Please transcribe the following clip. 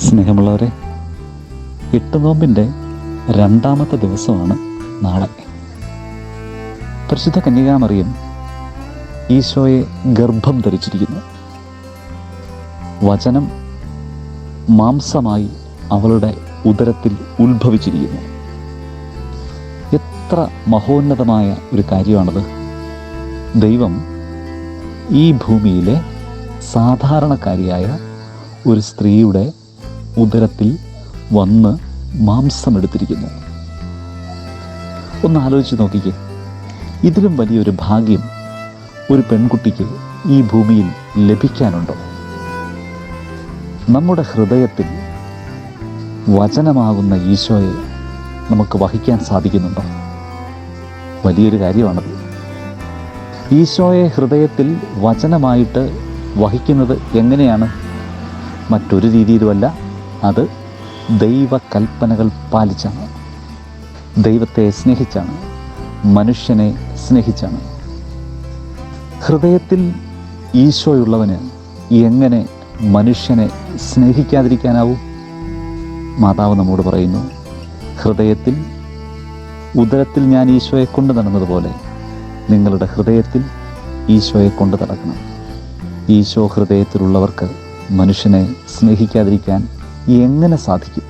സ്നേഹമുള്ളവരെ എട്ട് നോമ്പിന്റെ രണ്ടാമത്തെ ദിവസമാണ് നാളെ. പരിശുദ്ധ കന്യകാമറിയം ഈശോയെ ഗർഭം ധരിച്ചിരിക്കുന്നു. വചനം മാംസമായി അവളുടെ ഉദരത്തിൽ ഉത്ഭവിച്ചിരിക്കുന്നു. എത്ര മഹോന്നതമായ ഒരു കാര്യമാണത്. ദൈവം ഈ ഭൂമിയിലെ സാധാരണക്കാരിയായ ഒരു സ്ത്രീയുടെ ഉദരത്തിൽ വന്ന് മാംസമെടുത്തിരിക്കുന്നു. ഒന്ന് ആലോചിച്ച് നോക്കിക്കേ. ഇതിലും വലിയൊരു ഭാഗ്യം ഒരു പെൺകുട്ടിക്ക് ഈ ഭൂമിയിൽ ലഭിക്കാനുണ്ടോ? നമ്മുടെ ഹൃദയത്തിൽ വചനമാകുന്ന ഈശോയെ നമുക്ക് വഹിക്കാൻ സാധിക്കുന്നുണ്ടോ? വലിയൊരു കാര്യമാണത്. ഈശോയെ ഹൃദയത്തിൽ വചനമായിട്ട് വഹിക്കുന്നത് എങ്ങനെയാണ്? മറ്റൊരു രീതിയിലുമല്ല അത് ദൈവകൽപ്പനകൾ പാലിച്ചാണ്. ദൈവത്തെ സ്നേഹിച്ചാണ്. മനുഷ്യനെ സ്നേഹിച്ചാണ്. ഹൃദയത്തിൽ ഈശോയുള്ളവന് എങ്ങനെ മനുഷ്യനെ സ്നേഹിക്കാതിരിക്കാനാവൂ? മാതാവ് നമ്മോട് പറയുന്നു ഹൃദയത്തിൽ ഉദരത്തിൽ ഞാൻ ഈശോയെ കൊണ്ട് നടന്നതുപോലെ നിങ്ങളുടെ ഹൃദയത്തിൽ ഈശോയെ കൊണ്ട് നടക്കണം. ഈശോ ഹൃദയത്തിലുള്ളവർക്ക് മനുഷ്യനെ സ്നേഹിക്കാതിരിക്കാൻ എങ്ങനെ സാധിക്കും?